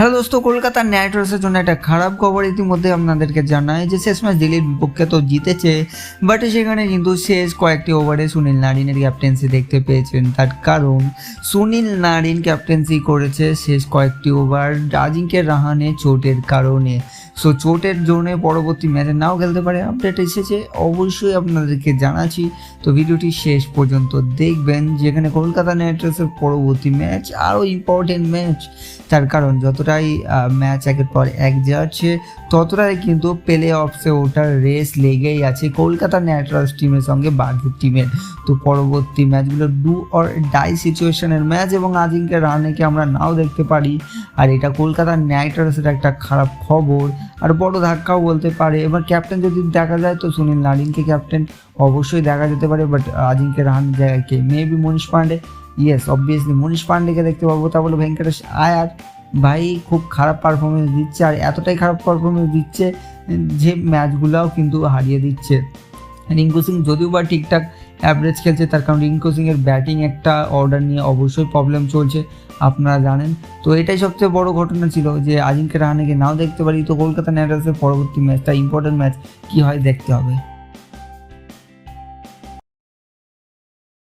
Hello দোস্ত, কলকাতার night রাইডার্সের জন্য একটা খারাপ খবর ইতিমধ্যে আপনাদেরকে জানাই যে শেষ ম্যাচ দিল্লির বিপক্ষে তো জিতেছে বাট সেখানে কিন্তু শেষ কয়েকটি ওভারে সুনীল নারিনের ক্যাপ্টেন্সি দেখতে পেয়েছেন। তার কারণ, সুনীল নারিন ক্যাপ্টেন্সি করেছে শেষ কয়েকটি ওভার আজিঙ্কের রাহানে চোটের কারণে। সো চোটের জন্য পরবর্তী ম্যাচে নাও খেলতে পারে। আপডেট এসেছে অবশ্যই আপনাদেরকে জানাচ্ছি। তো, ভিডিওটি শেষ পর্যন্ত দেখবেন, যেখানে কলকাতা নাইট রাইডার্সের পরবর্তী ম্যাচ আরও ইম্পর্টেন্ট ম্যাচ তার কারণ, যতটাই ম্যাচ একের পর এক যাচ্ছে, ততটাই কিন্তু প্লে অফসে ওটার রেস লেগেই আছে কলকাতা নাইট রাইডার্স টিমের সঙ্গে বাকি টিমের তো, পরবর্তী ম্যাচগুলো ডু অর ডাই সিচুয়েশনের ম্যাচ এবং আজিঙ্কে রানেকে আমরা নাও দেখতে পারি। আর এটা কলকাতা নাইট রাইডার্সের একটা খারাপ খবর। আর বড় ধাক্কাও বলতে পারে। এবার ক্যাপ্টেন যদি দেখা যায় তো সুনীল নারিনকে ক্যাপ্টেন অবশ্যই দেখা যেতে পারে বাট আজিঙ্কে রাহানের জায়গায় কে? Maybe Manish Pandey. Yes obviously Manish পান্ডেকে দেখতে পাবো। তা বলে ভেঙ্কটেশ আয়ার, ভাই খুব খারাপ পারফরমেন্স দিচ্ছে আর এতটাই খারাপ পারফরমেন্স দিচ্ছে যে ম্যাচগুলোও কিন্তু হারিয়ে দিচ্ছে। রিঙ্কু সিং যদিও বা ঠিকঠাক অ্যাভারেজ খেলছে তার কারণ রিঙ্কু সিংয়ের ব্যাটিং একটা অর্ডার নিয়ে অবশ্যই প্রবলেম চলছে, আপনারা জানেন। তো এটাই সবচেয়ে বড় ঘটনা ছিল যে আজিঙ্কে রাহানেকে নাও দেখতে পারি, তো কলকাতা নাইট রাইডার্সের পরবর্তী ম্যাচটা ইম্পর্টেন্ট ম্যাচ কী হয় দেখতে হবে।